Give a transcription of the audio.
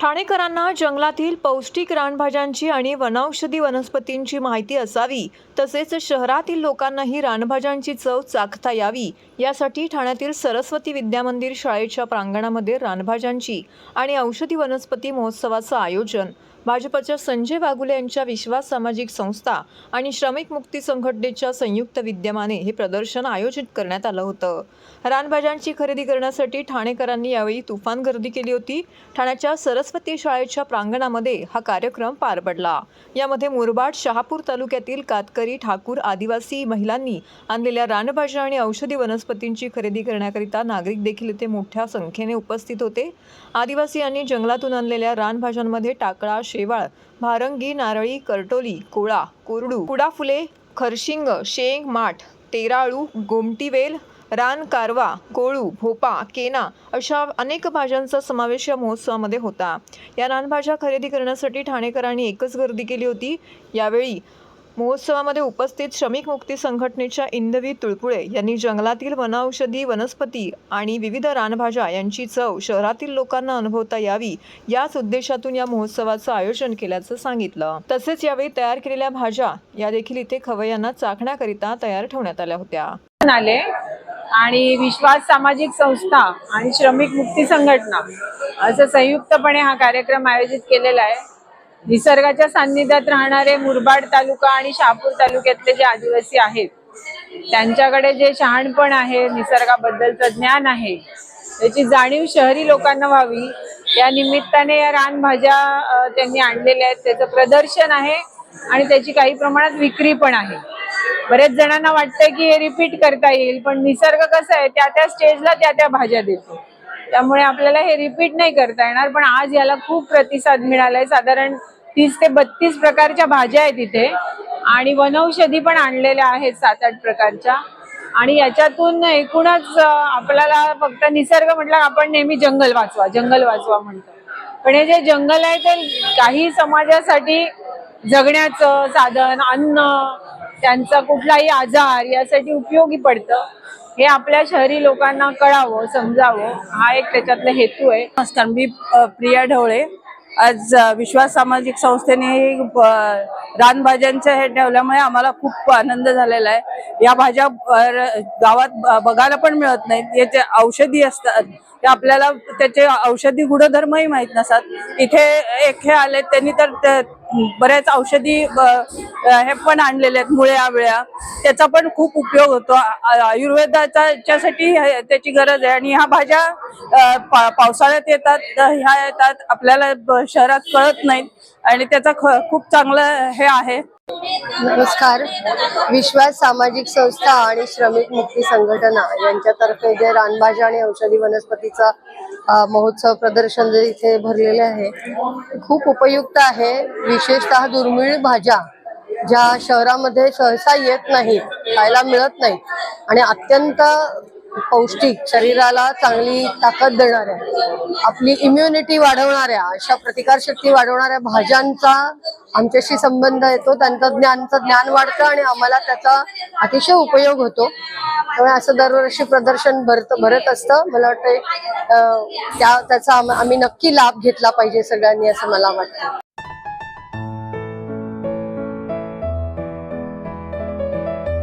ठाणेकरांना जंगलातील पौष्टिक रानभाज्यांची आणि वनौषधी वनस्पतींची माहिती असावी तसेच शहरातील लोकांनाही रानभाज्यांची चव चाखता यावी यासाठी ठाण्यातील सरस्वती विद्यामंदिर शाळेच्या प्रांगणामध्ये रानभाज्यांची आणि औषधी वनस्पती महोत्सवाचं आयोजन भाजपच्या संजय वाघुले यांच्या विश्वास सामाजिक संस्था आणि श्रमिक मुक्ती संघटनेच्या संयुक्त विद्यमाने हे प्रदर्शन आयोजित करण्यात आलं होतं. रानभाज्यांची खरेदी करण्यासाठी ठाणेकरांनी यावेळी तुफान गर्दी केली होती. ठाण्याच्या सरस्वती शाळेच्या प्रांगणामध्ये हा कार्यक्रम पार पडला. यामध्ये मुरबाड शहापूर तालुक्यातील कातकरी ठाकूर आदिवासी महिलांनी आणलेल्या रानभाज्या आणि औषधी वनस्पतींची खरेदी करण्याकरिता नागरिक देखील इथे मोठ्या संख्येने उपस्थित होते. आदिवासी आदिवासीयांनी जंगलातून आणलेल्या रानभाज्यांमध्ये टाकळा शेवाळ भारंगी नारळी करटोली कोळा कोरडू कुडाफुले खरशिंग शेंग माठ तेराळू गोमटीवेल रान कारवा कोळू भोपा केना अशा अनेक भाज्यांचा समावेश या महोत्सवामध्ये होता. या रानभाज्या खरेदी करण्यासाठी ठाणेकरांनी एकच गर्दी केली होती. यावेळी महोत्सवामध्ये उपस्थित श्रमिक मुक्ती संघटनेच्या इंदवी तुळपुळे यांनी जंगलातील वनौषधी वनस्पती आणि विविध रानभाज्या यांची चव शहरातील लोकांना अनुभवता यावी याच उद्देशातून या महोत्सवाचं आयोजन केल्याचं सांगितलं. तसेच यावेळी तयार केलेल्या भाज्या या देखील इथे खवय्यांना चाखण्याकरिता तयार ठेवण्यात आल्या होत्या. आले आणि विश्वास सामाजिक संस्था आणि श्रमिक मुक्ती संघटना असं संयुक्तपणे हा कार्यक्रम आयोजित केलेला आहे. निसर्गाच्या सान्निध्यात राहणारे मुरबाड तालुका आणि शहापूर तालुक्यातले जे आदिवासी आहेत त्यांच्याकडे जे शहाणपण आहे निसर्गाबद्दलचं ज्ञान आहे त्याची जाणीव शहरी लोकांना व्हावी. या निमित्ताने या रानभाज्या त्यांनी आणलेल्या आहेत. त्याचं प्रदर्शन आहे आणि त्याची काही प्रमाणात विक्री पण आहे. बरेच जणांना वाटतंय की हे रिपीट करता येईल पण निसर्ग कसं आहे त्या त्या स्टेजला त्या त्या भाज्या देतो. त्यामुळे आपल्याला हे रिपीट नाही करता येणार. पण आज याला खूप प्रतिसाद मिळालाय. साधारण तीस ते बत्तीस प्रकारच्या भाज्या आहेत इथे. आणि वनौषधी पण आणलेल्या आहेत सात आठ प्रकारच्या. आणि याच्यातून एकूणच आपल्याला फक्त निसर्ग म्हटलं आपण नेहमी जंगल वाचवा जंगल वाचवा म्हणतो. पण हे जे जंगल आहे ते काही समाजासाठी जगण्याचं साधन अन्न त्यांचा कुठलाही आजार यासाठी उपयोगी पडतं. हे आपल्या शहरी लोकांना कळावं समजावं. हा एक त्याच्यातला हेतू आहे. नमस्कार मी प्रिया ढवळे. आज विश्वास सामाजिक संस्थेने रानभाज्यांचं हे ठेवल्यामुळे आम्हाला खूप आनंद झालेला आहे. या भाज्या गावात बघायला पण मिळत नाहीत. याचे औषधी असतात. ते आपल्याला त्याचे औषधी गुणधर्मही माहीत नसतात. इथे एक हे आले त्यांनी तर बऱ्याच औषधी हे पण आणलेले आहेत मुळ्या आवळ्या त्याचा पण खूप उपयोग होतो. आयुर्वेदाच्यासाठी त्याची गरज आहे. आणि ह्या भाज्या पा- पावसाळ्यात येतात ह्या येतात. आपल्याला शहरात कळत नाहीत. आणि त्याचा ख- खूप चांगलं हे आहे. नमस्कार. विश्वास सामाजिक संस्था आणि श्रमिक मुक्ती संघटना यांच्यातर्फे जे रानभाज्या आणि औषधी वनस्पतीचा महोत्सव प्रदर्शन जे इथे भरलेले आहे खूप उपयुक्त आहे. विशेषतः दुर्मिळ भाज्या ज्या शहरामध्ये सहसा येत नाहीत खायला मिळत नाहीत. आणि अत्यंत पौष्टिक शरीराला चांगली ताकद देणाऱ्या आपली इम्युनिटी वाढवणाऱ्या अशा प्रतिकारशक्ती वाढवणाऱ्या भाज्यांचा आमच्याशी संबंध येतो. त्यांचं ज्ञानचं ज्ञान वाढतं आणि आम्हाला त्याचा अतिशय उपयोग होतो. त्यामुळे असं दरवर्षी प्रदर्शन भरत भरत असतं. मला वाटतं त्या त्याचा आम्ही नक्की लाभ घेतला पाहिजे सगळ्यांनी असं मला वाटतं.